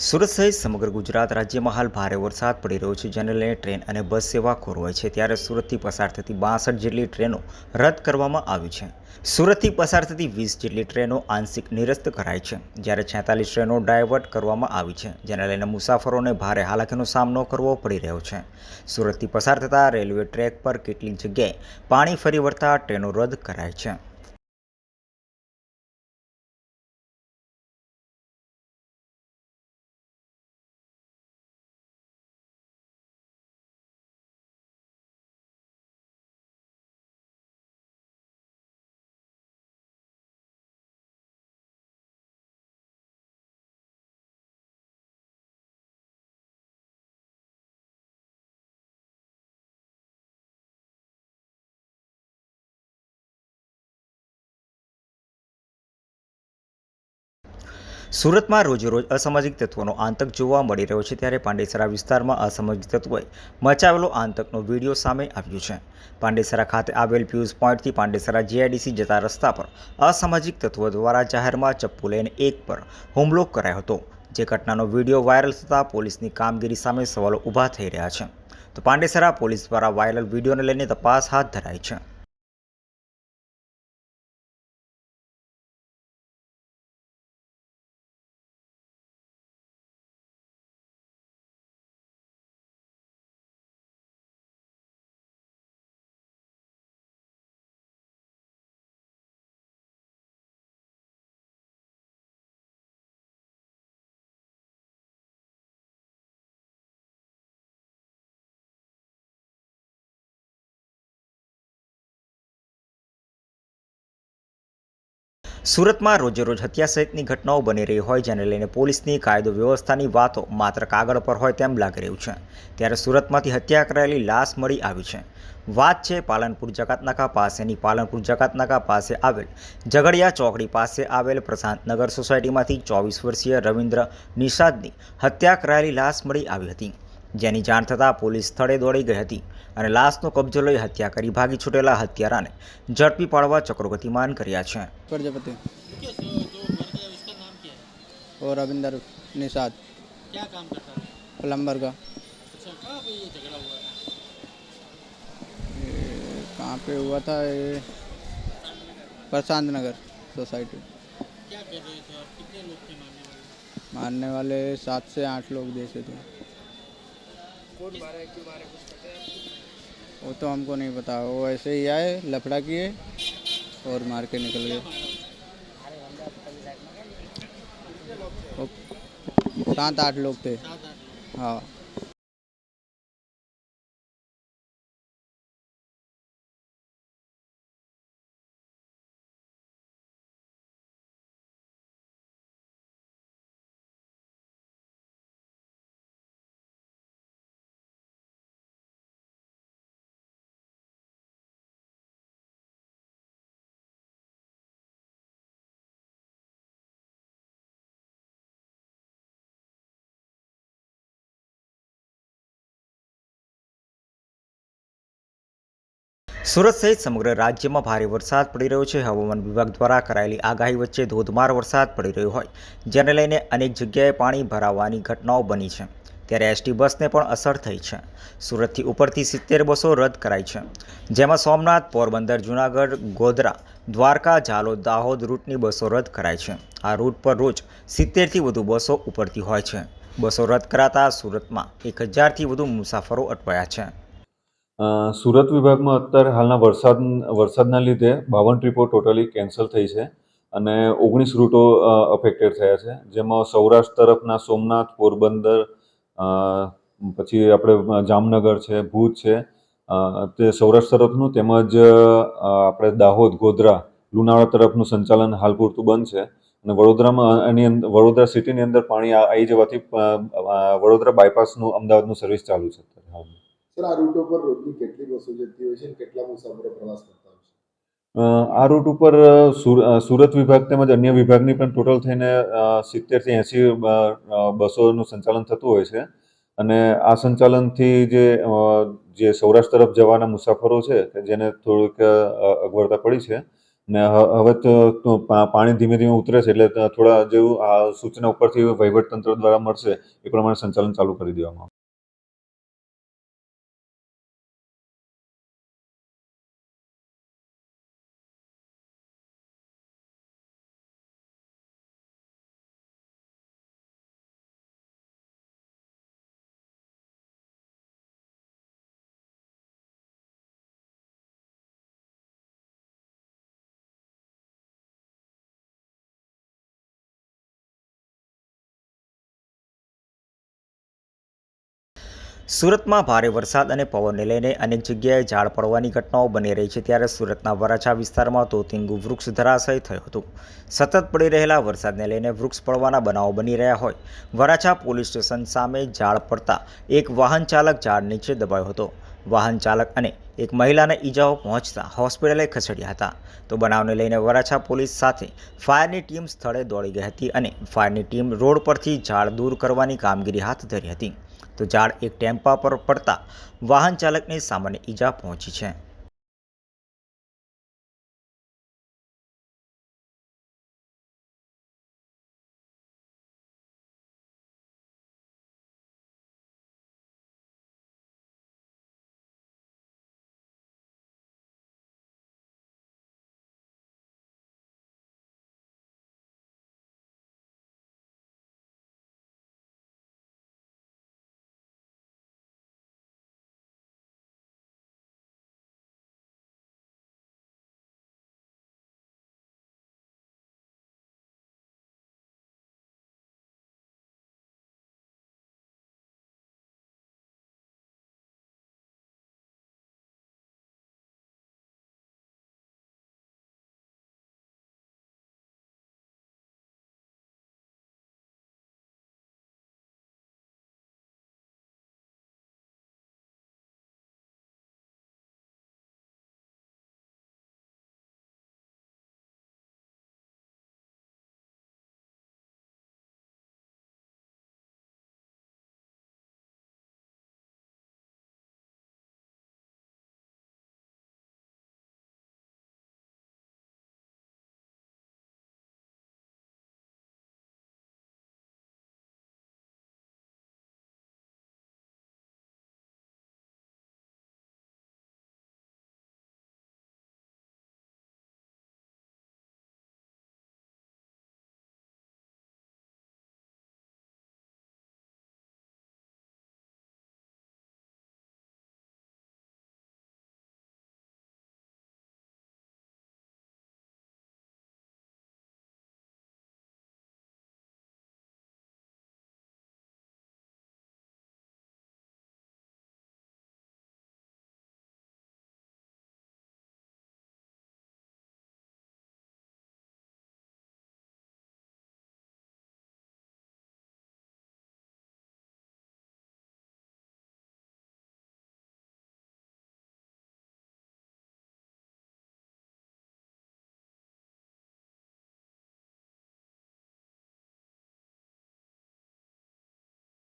સુરત સહિત સમગ્ર ગુજરાત રાજ્યમાં હાલ ભારે વરસાદ પડી રહ્યો છે. જેને લઈને ટ્રેન અને બસ સેવા ખોરવાય છે. ત્યારે સુરતથી પસાર થતી બાસઠ જેટલી ટ્રેનો રદ કરવામાં આવી છે. સુરતથી પસાર થતી વીસ જેટલી ટ્રેનો આંશિક નિરસ્ત કરાઈ છે. જ્યારે છેતાલીસ ટ્રેનો ડાયવર્ટ કરવામાં આવી છે. જેને લઈને મુસાફરોને ભારે હાલાકીનો સામનો કરવો પડી રહ્યો છે. સુરતથી પસાર થતા રેલવે ટ્રેક પર કેટલીક જગ્યાએ પાણી ફરી વળતા ટ્રેનો રદ કરાઈ છે. સુરતમાં રોજેરોજ અસામાજિક તત્વોનો આતંક જોવા મળી રહ્યો છે ત્યારે પાંડેસરા વિસ્તારમાં અસામાજિક તત્વોએ મચાવેલો આતંકનો વીડિયો સામે આવ્યો છે. પાંડેસરા ખાતે આવેલ પ્યુઝ પોઈન્ટથી પાંડેસરા જીઆઈડીસી જતા રસ્તા પર અસામાજિક તત્વો દ્વારા જાહેરમાં ચપ્પુ લઈને એક પર હુમલો કરાયો હતો, જે ઘટનાનો વીડિયો વાયરલ થતાં પોલીસની કામગીરી સામે સવાલો ઊભા થઈ રહ્યા છે. તો પાંડેસરા પોલીસ દ્વારા વાયરલ વિડીયોને લઈને તપાસ હાથ ધરાઈ છે. સુરતમાં રોજેરોજ હત્યા સહિતની ઘટનાઓ બની રહી હોય જેને લઈને પોલીસની કાયદો વ્યવસ્થાની વાતો માત્ર કાગળ પર હોય તેમ લાગી રહ્યું છે. ત્યારે સુરતમાંથી હત્યા કરાયેલી લાશ મળી આવી છે. વાત છે પાલનપુર જકાતનાકા પાસેની. પાલનપુર જકાતનાકા પાસે આવેલ ઝઘડિયા ચોકડી પાસે આવેલ પ્રશાંતનગર સોસાયટીમાંથી ચોવીસ વર્ષીય રવિન્દ્ર નિષાદની હત્યા કરાયેલી લાશ મળી આવી હતી. જેની જાણ થતાં પોલીસ સ્થળે દોડી ગઈ હતી અને લાશનો કબજો લઈ હત્યા કરી ભાગી છૂટેલા હત્યારાને ઝડપી પાડવા ચક્રો ગતિમાન કર્યા છે प्रजापति जो जो मर गया उसका नाम क्या है और रविंदर निषाद क्या काम करता था प्लम्बर का अच्छा कहाँ पे ये झगड़ा हुआ है ये कहाँ पे हुआ था ये प्रशांत नगर सोसाइटी क्या कर रहे थे और कितने लोग थे मारने वाले मारने वाले सात से आठ लोग जैसे थे वो तो हमको नहीं पता। वो ऐसे ही आए लफड़ा किए और मार के निकल गए। सात आठ लोग थे? हाँ। સુરત સહિત સમગ્ર રાજ્યમાં ભારે વરસાદ પડી રહ્યો છે. હવામાન વિભાગ દ્વારા કરાયેલી આગાહી વચ્ચે ધોધમાર વરસાદ પડી રહ્યો હોય, જેને લઈને અનેક જગ્યાએ પાણી ભરાવાની ઘટનાઓ બની છે. ત્યારે એસટી બસને પણ અસર થઈ છે. સુરતથી ઉપરથી સિત્તેર બસો રદ કરાઈ છે. જેમાં સોમનાથ, પોરબંદર, જૂનાગઢ, ગોધરા, દ્વારકા, ઝાલોદ, દાહોદ રૂટની બસો રદ કરાઈ છે. આ રૂટ પર રોજ સિત્તેરથી વધુ બસો ઉપરતી હોય છે. બસો રદ કરાતા સુરતમાં એક હજારથી વધુ મુસાફરો અટવાયા છે. સુરત વિભાગમાં અત્યારે હાલના વરસાદ, વરસાદના લીધે બાવન ટ્રીપો ટોટલી કેન્સલ થઈ છે અને ઓગણીસ રૂટો અફેક્ટેડ થયા છે. જેમાં સૌરાષ્ટ્ર તરફના સોમનાથ, પોરબંદર પછી આપણે જામનગર છે, ભુજ છે તે સૌરાષ્ટ્ર તરફનું તેમજ આપણે દાહોદ, ગોધરા, લુણાવાડા તરફનું સંચાલન હાલ પૂરતું બંધ છે અને વડોદરામાં એની વડોદરા સિટીની અંદર પાણી આવી જવાથી વડોદરા બાયપાસનું અમદાવાદનું સર્વિસ ચાલુ છે સર, આ રૂટ ઉપર રોજની કેટલી બસો જતી હોય છે અને કેટલા મુસાફરો પ્રવાસ કરતા હોય છે? આ રૂટ ઉપર સુરત વિભાગ તેમજ અન્ય વિભાગની પણ ટોટલ થઈને સિત્તેરથી એંસી બસોનું સંચાલન થતું હોય છે. અને આ સંચાલનથી જે જે સૌરાષ્ટ્ર તરફ જવાના મુસાફરો છે જેને થોડીક અગવડતા પડી છે, ને હવે તો પાણી ધીમે ધીમે ઉતરે છે એટલે થોડા જેવું આ સૂચના ઉપરથી વહીવટતંત્ર દ્વારા મળશે, એ પ્રમાણે સંચાલન ચાલુ કરી દેવામાં સુરતમાં ભારે વરસાદ અને પવનને લઈને અનેક જગ્યાએ ઝાડ પડવાની ઘટનાઓ બની રહી છે ત્યારે સુરતના વરાછા વિસ્તારમાં તોતિંગુ વૃક્ષ ધરાશય થયું હતું. સતત પડી રહેલા વરસાદને લઈને વૃક્ષ પડવાના બનાવો બની રહ્યા હોય. વરાછા પોલીસ સ્ટેશન સામે ઝાડ પડતા એક વાહન ચાલક ઝાડ નીચે દબાયો હતો. વાહન ચાલક અને એક મહિલાને ઈજાઓ પહોંચતા હોસ્પિટલે ખસેડ્યા હતા. તો બનાવને લઈને વરાછા પોલીસ સાથે ફાયરની ટીમ સ્થળે દોડી ગઈ હતી અને ફાયરની ટીમ રોડ પરથી ઝાડ દૂર કરવાની કામગીરી હાથ ધરી હતી. તો ઝાડ એક ટેમ્પા પર પડતા વાહન ચાલકને સામાન્ય ઈજા પહોંચી છે.